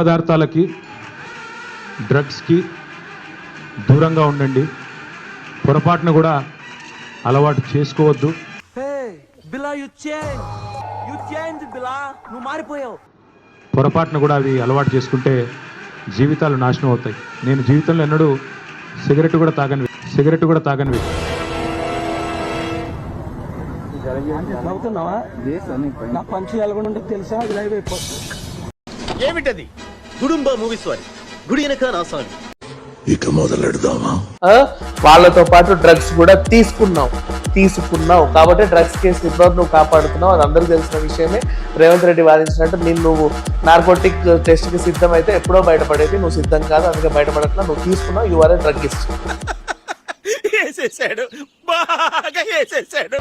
పదార్థాలకి డ్రగ్స్కి దూరంగా ఉండండి. పొరపాటును కూడా అలవాటు చేసుకోవద్దు. పొరపాటును కూడా అవి అలవాటు చేసుకుంటే జీవితాలు నాశనం అవుతాయి. నేను జీవితంలో ఎన్నడూ సిగరెట్ కూడా తాగని. సిగరెట్ కూడా తాగని. నవ్వుతున్నావా నా పంచి ఎలాగొండ తెలుసా? అది లైవ్ అయిపోతుంది ఏమిటది? గుడుంబ మూవీస్ వారి. గుడి వెనక నా సాంగ్ ఆ, వాళ్ళతో పాటు డ్రగ్స్ కూడా తీసుకున్నావు. తీసుకున్నావు. కాబట్టి డ్రగ్స్ కేసు ఇప్పటివరకు నువ్వు కాపాడుతున్నావు. అది అందరికీ తెలిసిన విషయమే. రేవంత్ రెడ్డి వాదించినట్టు నేను నువ్వు నార్కోటిక్ టెస్ట్కి సిద్ధం అయితే ఎప్పుడో బయటపడేది. నువ్వు సిద్ధం కాదు అందుకే బయటపడట్లా. నువ్వు తీసుకున్నావు యు ఆర్ ఏ డ్రగ్గిస్ట్ వేసేసాడు బాగా వేసేసాడు